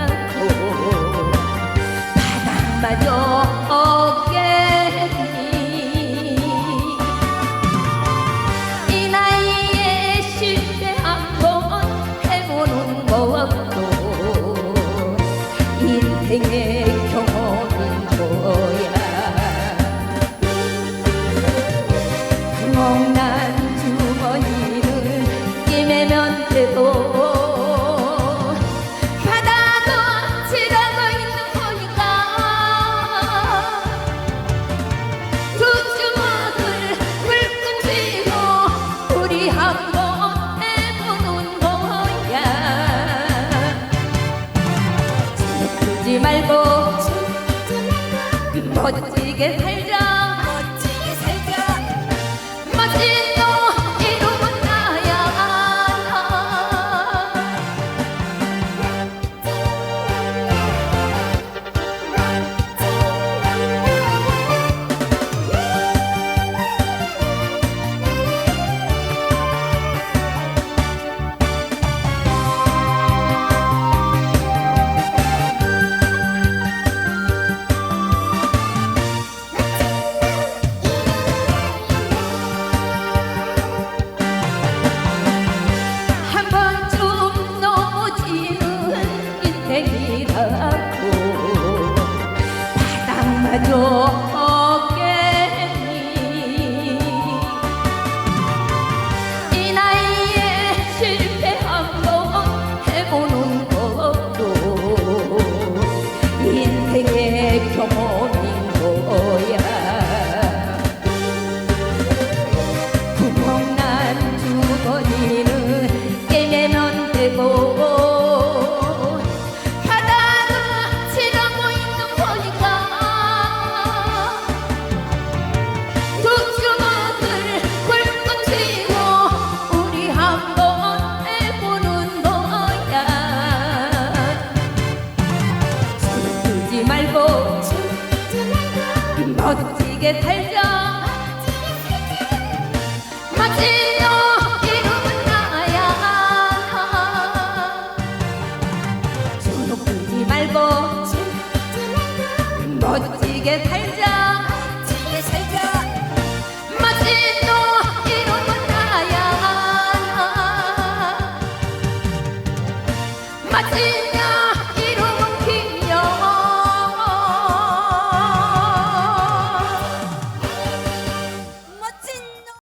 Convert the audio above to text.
않고 바닥마저 없겠니 이 나이에 실패 한번 해보는 것도 인생의 죽지 말고 그 멋지게 살자. 멋지게 달려. 멋지요 이름은 나야. 주눅 들지 말고 멋지게 살자